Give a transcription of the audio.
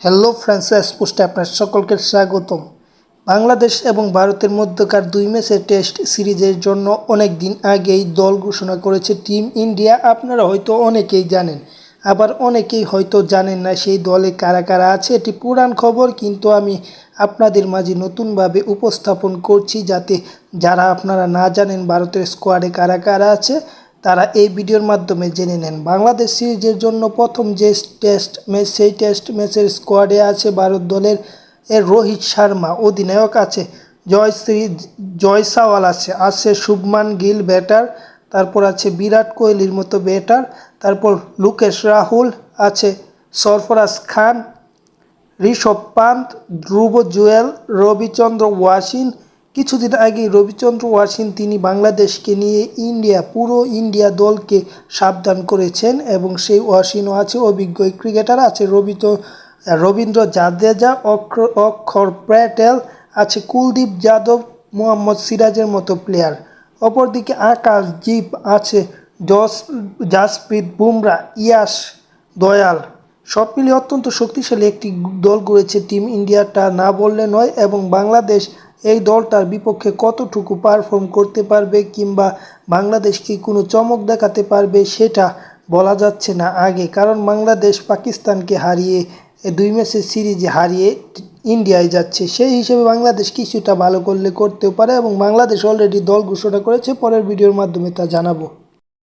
Hello friends পোস্টে আপনার সকলকে স্বাগতম। বাংলাদেশ এবং ভারতের মধ্যকার দুই ম্যাচের টেস্ট সিরিজের জন্য অনেক দিন আগেই দল ঘোষণা করেছে টিম ইন্ডিয়া আপনারা হয়তো অনেকেই জানেন, আবার অনেকেই হয়তো জানেন না সেই দলে কারা কারা আছে, এটি পুরান খবর, কিন্তু আমি আপনাদের মাঝে নতুনভাবে উপস্থাপন করছি যাতে যারা আপনারা না জানেন ভারতের স্কোয়াডে কারা কারা আছে তারা এই ভিডিওর মাধ্যমে জেনে নেন। বাংলাদেশ সিরিজের জন্য প্রথম যে টেস্ট ম্যাচ, সেই টেস্ট ম্যাচের স্কোয়াডে আছে ভারত দলের এর রোহিত শর্মা। অধিনায়ক আছে জয়শ্রী, জয়সাওয়াল আছে আছে শুভমান গিল, ব্যাটার। তারপর আছে বিরাট কোহলির মতো ব্যাটার। তারপর লুকেশ রাহুল, আছে সরফরাজ খান, ঋষভ পান্ত, ধ্রুব জুয়েল, রবিচন্দ্র ওয়াসিন কিছুদিন আগে রবিচন্দ্র ওয়াসিন তিনি বাংলাদেশকে নিয়ে ইন্ডিয়া, পুরো ইন্ডিয়া দলকে সাবধান করেছেন এবং সেই ওয়াসিনও আছে, অভিজ্ঞ ক্রিকেটার আছে, রবিত রবীন্দ্র জাদেজা অক্ষর অক্ষর প্যাটেল আছে, কুলদীপ যাদব, মোহাম্মদ সিরাজের মতো প্লেয়ার অপরদিকে আকাশ জিপ আছে, জস, জাসপ্রীত বুমরা, ইয়াস দয়াল। সব মিলিয়ে অত্যন্ত শক্তিশালী একটি দল গড়েছে টিম ইন্ডিয়াটা না বললে নয় এবং বাংলাদেশ এই দলটার বিপক্ষে কতটুকু পারফর্ম করতে পারবে কিংবা বাংলাদেশ কি কোনো চমক দেখাতে পারবে সেটা বলা যাচ্ছে না আগে। কারণ বাংলাদেশ পাকিস্তানকে হারিয়ে দুই ম্যাচের সিরিজে হারিয়ে ইন্ডিয়ায় যাচ্ছে। সেই হিসেবে বাংলাদেশ কিছুটা ভালো করলে করতেও পারে এবং বাংলাদেশ অলরেডি দল ঘোষণা করেছে, পরের ভিডিওর মাধ্যমে তা জানাব।